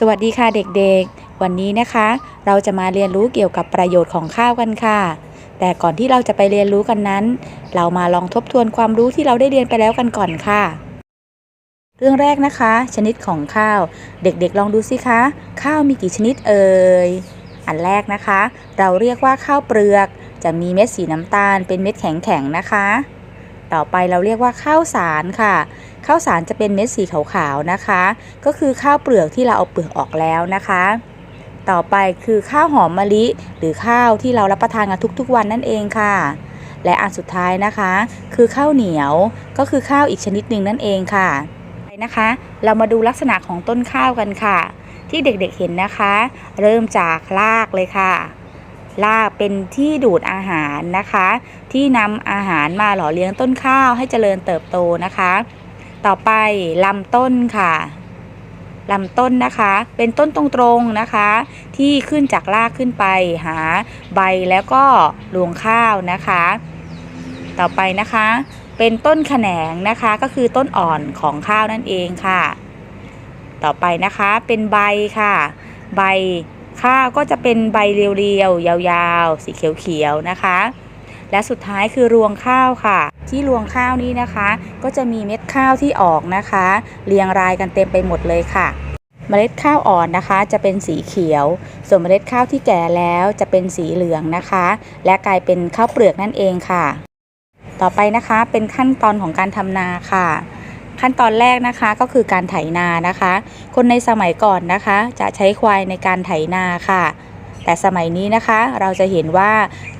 สวัสดีค่ะเด็กๆ วันนี้นะคะ เราจะมาเรียนรู้เกี่ยวกับประโยชน์ของข้าวกันค่ะ แต่ก่อนที่เราจะไปเรียนรู้กันนั้น เรามาลองทบทวนความรู้ที่เราได้เรียนไปแล้วกันก่อนค่ะ เรื่องแรกนะคะ ชนิดของข้าว เด็กๆ ลองดูสิคะ ข้าวมีกี่ชนิดเอ่ย อันแรกนะคะ เราเรียกว่าข้าวเปลือก จะมีเม็ดสีน้ำตาลเป็นเม็ดแข็งๆนะคะ ต่อไปเราเรียกว่าข้าวสารค่ะ ข้าวสารจะเป็นเม็ดสีขาวๆนะคะ ก็คือข้าวเปลือกที่เราเอาเปลือกออกแล้วนะคะ ต่อไปคือข้าวหอมมะลิ หรือข้าวที่เรารับประทานกันทุกๆ วันนั่นเองค่ะ และอันสุดท้ายนะคะ คือข้าวเหนียวก็คือข้าวอีกชนิดหนึ่งนั่นเองค่ะไปนะคะ เรามาดูลักษณะของต้นข้าวกันค่ะ ที่เด็กๆเห็นนะคะ เริ่มจากรากเลยค่ะ รากเป็นที่ดูดอาหารนะคะ ที่นำอาหารมาหล่อเลี้ยงต้นข้าวให้เจริญเติบโตนะคะ ต่อไปลำต้นค่ะลำต้นนะคะ เป็นต้นตรงๆนะคะ ที่ขึ้นจากรากขึ้นไปหาใบแล้วก็รวงข้าวนะคะ ต่อไปนะคะ เป็นต้นแขนงนะคะก็คือต้นอ่อนของข้าวนั่นเองค่ะ ต่อไปนะคะเป็นใบค่ะ ใบ ข้าวก็จะเป็นใบเรียวๆ ยาวๆ สีเขียวๆ นะคะ และสุดท้ายคือรวงข้าวค่ะ ที่รวงข้าวนี้นะคะ ก็จะมีเม็ดข้าวที่ออกนะคะ เรียงรายกันเต็มไปหมดเลยค่ะเมล็ดข้าวอ่อนนะคะ จะเป็นสีเขียว ส่วนเมล็ดข้าวที่แก่แล้วจะเป็นสีเหลืองนะคะ และกลายเป็นข้าวเปลือกนั่นเองค่ะ ต่อไปนะคะเป็นขั้นตอนของการทำนาค่ะ ขั้นตอนแรกนะคะก็คือการไถนานะคะ คนในสมัยก่อนนะคะ จะใช้ควายในการไถนาค่ะ แต่สมัยนี้นะคะเราจะเห็นว่า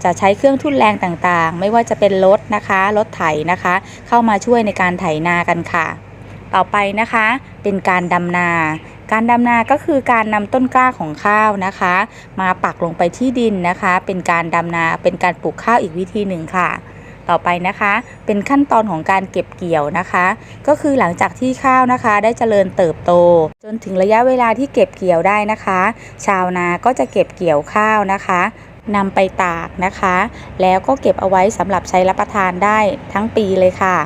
จะใช้เครื่องทุ่นแรงต่างๆ ไม่ว่าจะเป็นรถนะคะรถไถนะคะ เข้ามาช่วยในการไถนากันค่ะ ต่อไปนะคะเป็นการดำนาการดำนา ก็คือการนำต้นกล้าของข้าวนะคะ มาปักลงไปที่ดินนะคะ เป็นการดำนา เป็นการปลูกข้าวอีกวิธีหนึ่งค่ะ ต่อไปนะคะ เป็นขั้นตอนของการเก็บเกี่ยวนะคะ ก็คือหลังจากที่ข้าวนะคะ ได้เจริญเติบโต จนถึงระยะเวลาที่เก็บเกี่ยวได้นะคะ ชาวนาก็จะเก็บเกี่ยวข้าวนะคะนำไปตากนะคะ แล้วก็เก็บเอาไว้สำหรับใช้รับประทานได้ทั้งปีเลยค่ะ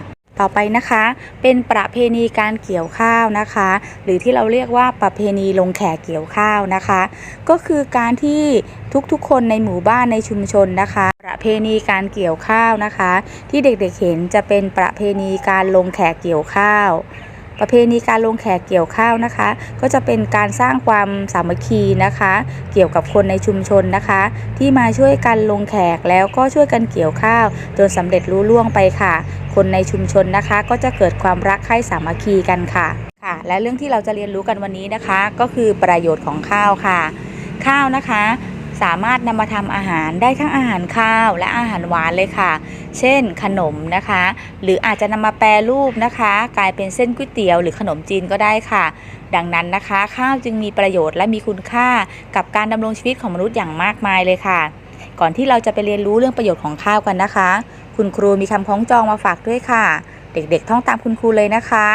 ต่อไปนะคะเป็นประเพณีการเกี่ยวข้าวนะคะ หรือที่เราเรียกว่าประเพณีลงแขกเกี่ยวข้าวนะคะ ก็คือการที่ทุกๆคนในหมู่บ้านในชุมชนนะคะ ประเพณีการเกี่ยวข้าวนะคะ ที่เด็กๆเห็นจะเป็นประเพณีการลงแขกเกี่ยวข้าว ประเพณีการลงแขกเกี่ยวข้าวนะคะ ก็จะเป็นการสร้างความสามัคคีนะคะ เกี่ยวกับคนในชุมชนนะคะ ที่มาช่วยกันลงแขกแล้วก็ช่วยกันเกี่ยวข้าว จนสำเร็จรุ่ล่วงไปค่ะ คนในชุมชนนะคะ ก็จะเกิดความรักใคร่สามัคคีกันค่ะค่ะ และเรื่องที่เราจะเรียนรู้กันวันนี้นะคะ ก็คือประโยชน์ของข้าวค่ะ ข้าวนะคะ สามารถนำมาทำอาหารได้ทั้งอาหารข้าวและอาหารหวานเลยค่ะ เช่นขนมนะคะ หรืออาจจะนำมาแปรรูปนะคะ กลายเป็นเส้นก๋วยเตี๋ยวหรือขนมจีนก็ได้ค่ะ ดังนั้นนะคะ ข้าวจึงมีประโยชน์และมีคุณค่ากับการดำรงชีวิตของมนุษย์อย่างมากมายเลยค่ะ ก่อนที่เราจะไปเรียนรู้เรื่องประโยชน์ของข้าวกันนะคะ คุณครูมีคำคล้องจองมาฝากด้วยค่ะ เด็กๆท่องตามคุณครูเลยนะคะ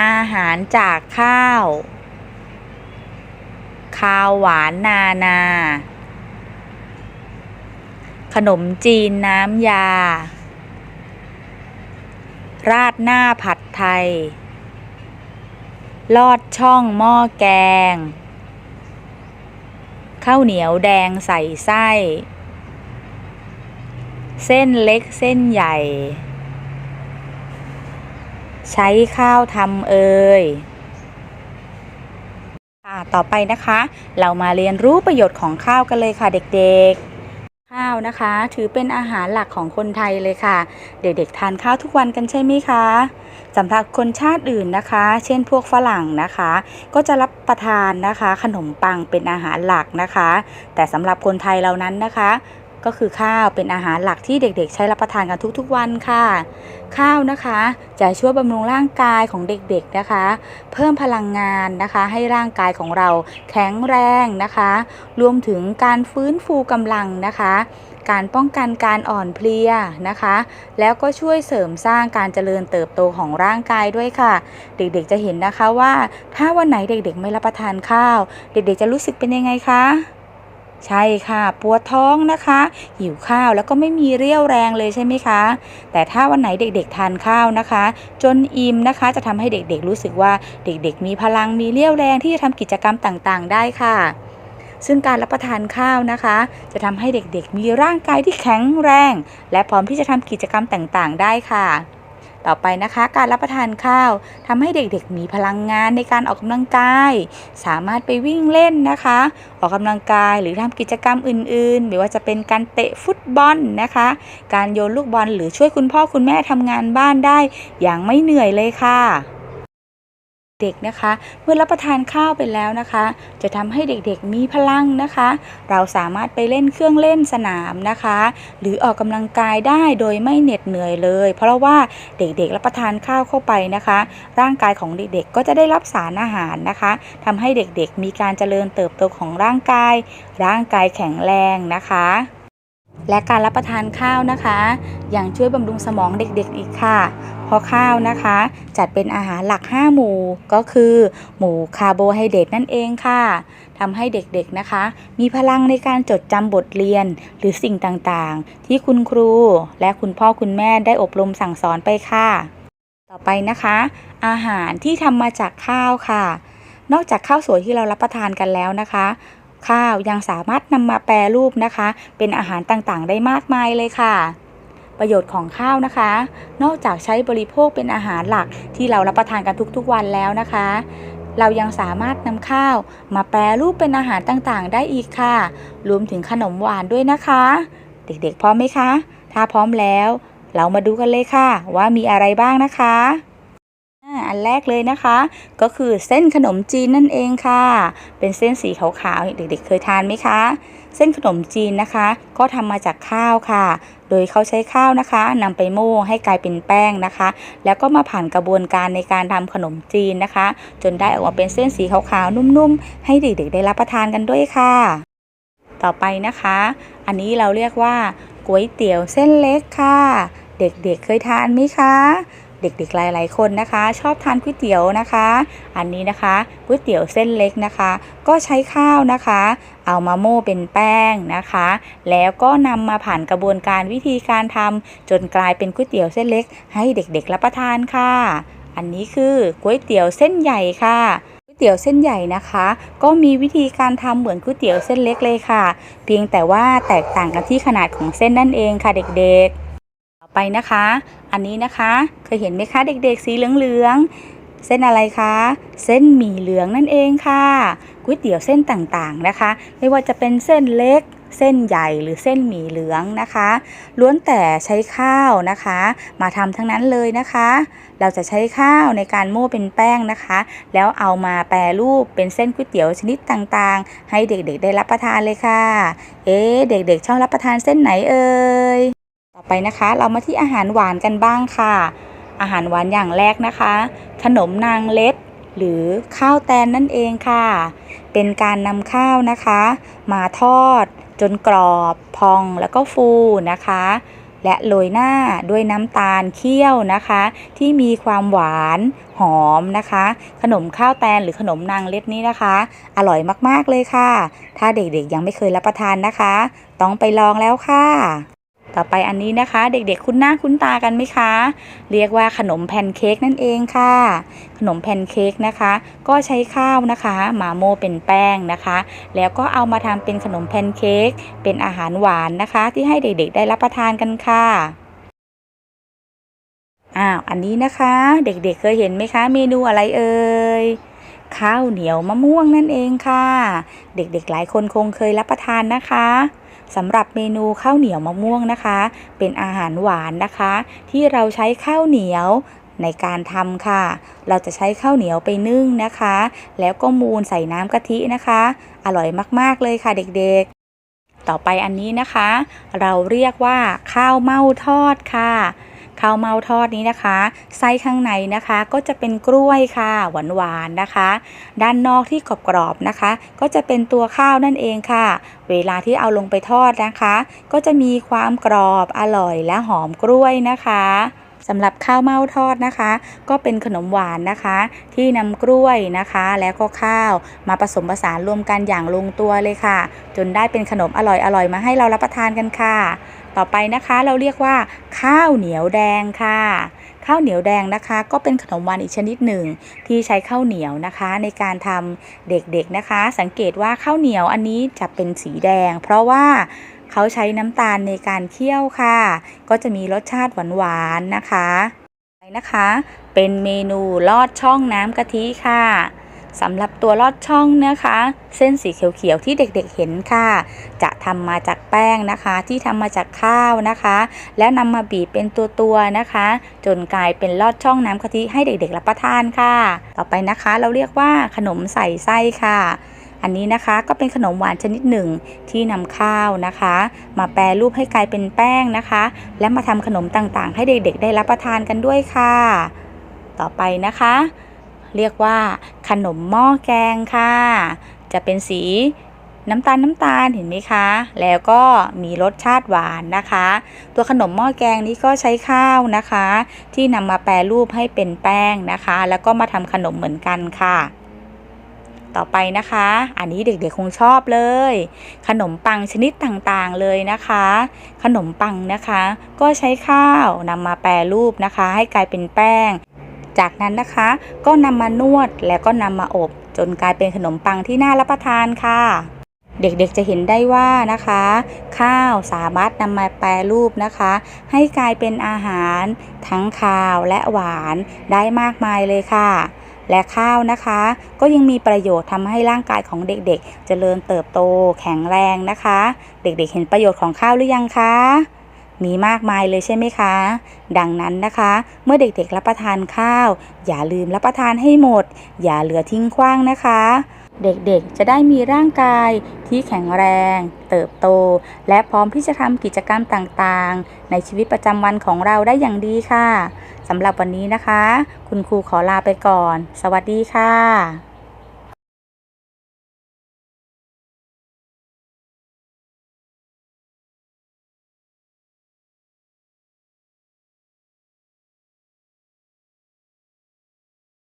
อาหารจากข้าว ข้าวหวานนานา ขนมจีนน้ำยา ราดหน้าผัดไทย ลอดช่องหม้อแกง ข้าวเหนียวแดงใส่ไส้ เส้นเล็กเส้นใหญ่ ใช้ข้าวทำเอ่ย ต่อไปนะคะ เรามาเรียนรู้ประโยชน์ของข้าวกันเลยค่ะเด็กๆข้าวนะคะถือเป็นอาหารหลักของคนไทยเลยค่ะ เด็กๆทานข้าวทุกวันกันใช่ไหมคะสำหรับคนชาติอื่นนะคะ เช่นพวกฝรั่งนะคะ ก็จะรับประทานนะคะ ขนมปังเป็นอาหารหลักนะคะ แต่สำหรับคนไทยเรานั้นนะคะ ก็คือข้าวเป็นอาหารหลักที่เด็กๆ ใช้รับประทานกันทุกๆวันค่ะ ข้าวนะคะจะช่วยบำรุงร่างกายของเด็กๆนะคะ เพิ่มพลังงานนะคะ ให้ร่างกายของเราแข็งแรงนะคะ รวมถึงการฟื้นฟูกำลังนะคะการป้องกันการอ่อนเพลียนะคะ แล้วก็ช่วยเสริมสร้างการเจริญเติบโตของร่างกายด้วยค่ะ เด็กๆจะเห็นนะคะว่าถ้าวันไหนเด็กๆ ไม่รับประทานข้าว เด็กๆจะรู้สึกเป็นยังไงคะ ใช่ค่ะปวดท้องนะคะ หิวข้าวแล้วก็ไม่มีเรี่ยวแรงเลยใช่ไหมคะ แต่ถ้าวันไหนเด็กๆทานข้าวนะคะ จนอิ่มนะคะจะทำให้เด็กๆรู้สึกว่าเด็กๆ มีพลังมีเรี่ยวแรงที่จะทำกิจกรรมต่างๆ ได้ค่ะ ซึ่งการรับประทานข้าวนะคะ จะทำให้เด็กๆ มีร่างกายที่แข็งแรง และพร้อมที่จะทำกิจกรรมต่างๆ ได้ค่ะ ต่อไปนะคะการรับประทานข้าวทำให้เด็กๆ มีพลังงานในการออกกำลังกาย สามารถไปวิ่งเล่นนะคะ ออกกำลังกายหรือทำกิจกรรมอื่นๆ ไม่ว่าจะเป็นการเตะฟุตบอลนะคะ การโยนลูกบอลหรือช่วยคุณพ่อคุณแม่ทำงานบ้านได้ อย่างไม่เหนื่อยเลยค่ะ ด็กนะคะ เมื่อรับประทานข้าวไปแล้วนะคะ จะทำให้เด็กๆมีพลังนะคะ เราสามารถไปเล่นเครื่องเล่นสนามนะคะ หรือออกกำลังกายได้โดยไม่เหน็ดเหนื่อยเลย เพราะว่าเด็กๆรับประทานข้าวเข้าไปนะคะ ร่างกายของเด็กๆ ก็จะได้รับสารอาหารนะคะทำให้เด็กๆ มีการเจริญเติบโตของร่างกาย ร่างกายแข็งแรงนะคะและการรับประทานข้าวนะคะยังช่วยบำรุงสมองเด็กๆอีกค่ะ ราะข้าวนะคะ จัดเป็นอาหารหลัก 5 หมู่ก็คือ หมู่คาร์โบไฮเดรตนั่นเองค่ะทำให้เด็กๆนะคะ มีพลังในการจดจำบทเรียนหรือสิ่งต่างๆ ที่คุณครูและคุณพ่อคุณแม่ได้อบรมสั่งสอนไปค่ะ ต่อไปนะคะ อาหารที่ทำมาจากข้าวค่ะ นอกจากข้าวสวยที่เรารับประทานกันแล้วนะคะข้าวยังสามารถนำมาแปรรูปนะคะ เป็นอาหารต่างๆ ได้มากมายเลยค่ะ ประโยชน์ของข้าวนะคะ นอกจากใช้บริโภคเป็นอาหารหลักที่เรารับประทานกันทุกๆวันแล้วนะคะ เรายังสามารถนำข้าวมาแปรรูปเป็นอาหารต่างๆ ได้อีกค่ะ รวมถึงขนมหวานด้วยนะคะ เด็กๆพร้อมไหมคะ ถ้าพร้อมแล้ว เรามาดูกันเลยค่ะ ว่ามีอะไรบ้างนะคะ อันแรกเลยนะคะ ก็คือเส้นขนมจีนนั่นเองค่ะ เป็นเส้นสีขาวๆเด็กๆเคยทานไหมคะ เส้นขนมจีนนะคะ ก็ทำมาจากข้าวค่ะ โดยเขาใช้ข้าวนะคะนำไปโม่ให้กลายเป็นแป้งนะคะ แล้วก็มาผ่านกระบวนการในการทำขนมจีนนะคะ จนได้ออกมาเป็นเส้นสีขาวๆนุ่มๆ ให้เด็กๆ ได้รับประทานกันด้วยค่ะ ต่อไปนะคะ อันนี้เราเรียกว่าก๋วยเตี๋ยวเส้นเล็กค่ะ เด็กๆเคยทานไหมคะ เด็กๆหลายๆคนนะคะ ชอบทานก๋วยเตี๋ยวนะคะ อันนี้นะคะก๋วยเตี๋ยวเส้นเล็กนะคะ ก็ใช้ข้าวนะคะ เอามาโม่เป็นแป้งนะคะ แล้วก็นำมาผ่านกระบวนการวิธีการทำจนกลายเป็นก๋วยเตี๋ยวเส้นเล็ก ให้เด็กๆรับประทานค่ะ อันนี้คือก๋วยเตี๋ยวเส้นใหญ่ค่ะก๋วยเตี๋ยวเส้นใหญ่นะคะ ก็มีวิธีการทำเหมือนก๋วยเตี๋ยวเส้นเล็กเลยค่ะ เพียงแต่ว่าแตกต่างกันที่ขนาดของเส้นนั่นเองค่ะเด็กๆ ต่อไปนะคะ อันนี้นะคะ เคยเห็นไหมคะ เด็กๆ สีเหลืองๆ เส้นอะไรคะ เส้นหมี่เหลืองนั่นเองค่ะก๋วยเตี๋ยวเส้นต่างๆนะคะ ไม่ว่าจะเป็นเส้นเล็กเส้นใหญ่หรือเส้นหมี่เหลืองนะคะ ล้วนแต่ใช้ข้าวนะคะ มาทำทั้งนั้นเลยนะคะ เราจะใช้ข้าวในการโม่เป็นแป้งนะคะ แล้วเอามาแปรรูปเป็นเส้นก๋วยเตี๋ยวชนิดต่างๆ ให้เด็กๆได้รับประทานเลยค่ะ เอ๊เด็กๆชอบรับประทานเส้นไหนเอ่ย อไปนะคะ เรามาที่อาหารหวานกันบ้างค่ะ อาหารหวานอย่างแรกนะคะ ขนมนางเล็ด หรือข้าวแตนนั่นเองค่ะ เป็นการนำข้าวนะคะ มาทอด จนกรอบพองแล้วก็ฟูนะคะ และโรยหน้าด้วยน้ำตาลเคี่ยวนะคะ ที่มีความหวานหอมนะคะ ขนมข้าวแตนหรือขนมนางเล็ดนี้นะคะ อร่อยมากๆเลยค่ะ ถ้าเด็กๆยังไม่เคยรับประทานนะคะ ต้องไปลองแล้วค่ะ ต่อไปอันนี้นะคะ เด็กๆ คุ้นหน้าคุ้นตากันไหมคะ เรียกว่าขนมแพนเค้กนั่นเองค่ะ ขนมแพนเค้กนะคะ ก็ใช้ข้าวนะคะมาโมเป็นแป้งนะคะ แล้วก็เอามาทำเป็นขนมแพนเค้กเป็นอาหารหวานนะคะ ที่ให้เด็กๆ ได้รับประทานกันค่ะอ้าวอันนี้นะคะ เด็กๆเคยเห็นไหมคะ เมนูอะไรเอ่ยข้าวเหนียวมะม่วงนั่นเองค่ะ เด็กๆหลายคนคงเคยรับประทานนะคะ สำหรับเมนูข้าวเหนียวมะม่วงนะคะ เป็นอาหารหวานนะคะ ที่เราใช้ข้าวเหนียวในการทำค่ะ เราจะใช้ข้าวเหนียวไปนึ่งนะคะ แล้วก็มูนใส่น้ำกะทินะคะ อร่อยมากๆเลยค่ะเด็กๆ ต่อไปอันนี้นะคะ เราเรียกว่าข้าวเม่าทอดค่ะ ข้าวเมาทอดนี้นะคะไส้ข้างในนะคะก็จะเป็นกล้วยค่ะหวานๆนะคะ ด้านนอกที่กรอบๆนะคะ ก็จะเป็นตัวข้าวนั่นเองค่ะ เวลาที่เอาลงไปทอดนะคะ ก็จะมีความกรอบอร่อยและหอมกล้วยนะคะสำหรับข้าวเม่าทอดนะคะ ก็เป็นขนมหวานนะคะ ที่นำกล้วยนะคะ แล้วก็ข้าวมาผสมผสานรวมกันอย่างลงตัวเลยค่ะ จนได้เป็นขนมอร่อยๆมาให้เรารับประทานกันค่ะ ต่อไปนะคะเราเรียกว่า ข้าวเหนียวแดงค่ะ ข้าวเหนียวแดงนะคะ ก็เป็นขนมหวานอีกชนิดหนึ่ง ที่ใช้ข้าวเหนียวนะคะ ในการทำเด็กๆนะคะ สังเกตว่าข้าวเหนียวอันนี้จะเป็นสีแดง เพราะว่าเขาใช้น้ำตาลในการเคี่ยวค่ะ ก็จะมีรสชาติหวานๆนะคะนะคะ เป็นเมนูลอดช่องน้ำกะทิค่ะ สำหรับตัวลอดช่องนะคะ เส้นสีเขียวๆที่เด็กๆเห็นค่ะ จะทำมาจากแป้งนะคะ ที่ทำมาจากข้าวนะคะ แล้วนำมาบีบเป็นตัวๆนะคะ จนกลายเป็นลอดช่องน้ำกะทิให้เด็กๆรับประทานค่ะ ต่อไปนะคะเราเรียกว่าขนมใส่ไส้ค่ะอันนี้นะคะก็เป็นขนมหวานชนิดหนึ่งที่นำข้าวนะคะ มาแปรรูปให้กลายเป็นแป้งนะคะ และมาทำขนมต่างๆ ให้เด็กๆ ได้รับประทานกันด้วยค่ะ ต่อไปนะคะ เรียกว่า นมหม้อแกงค่ะ จะเป็นสีน้ำตาลน้ำตาลเห็นไหมคะ แล้วก็มีรสชาติหวานนะคะ ตัวขนมหม้อแกงนี้ก็ใช้ข้าวนะคะ ที่นำมาแปรรูปให้เป็นแป้งนะคะ แล้วก็มาทำขนมเหมือนกันค่ะ ต่อไปนะคะ อันนี้เด็กๆคงชอบเลย ขนมปังชนิดต่างๆเลยนะคะ ขนมปังนะคะ ก็ใช้ข้าวนำมาแปรรูปนะคะ ให้กลายเป็นแป้ง จากนั้นนะคะ ก็นำมานวดแล้วก็นำมาอบ จนกลายเป็นขนมปังที่น่ารับประทานค่ะเด็กๆจะเห็นได้ว่านะคะ ข้าวสามารถนำมาแปรรูปนะคะ ให้กลายเป็นอาหารทั้งคาวและหวานได้มากมายเลยค่ะ และข้าวนะคะ ก็ยังมีประโยชน์ทำให้ร่างกายของเด็กๆ เจริญเติบโตแข็งแรงนะคะ เด็กๆเห็นประโยชน์ของข้าวหรือยังคะ มีมากมายเลยใช่ไหมคะ ดังนั้นนะคะ เมื่อเด็กๆรับประทานข้าว อย่าลืมรับประทานให้หมด อย่าเหลือทิ้งขว้างนะคะ เด็กๆจะได้มีร่างกายที่แข็งแรง เติบโต และพร้อมที่จะทำกิจกรรมต่างๆ ในชีวิตประจำวันของเราได้อย่างดีค่ะสำหรับวันนี้นะคะ คุณครูขอลาไปก่อน สวัสดีค่ะ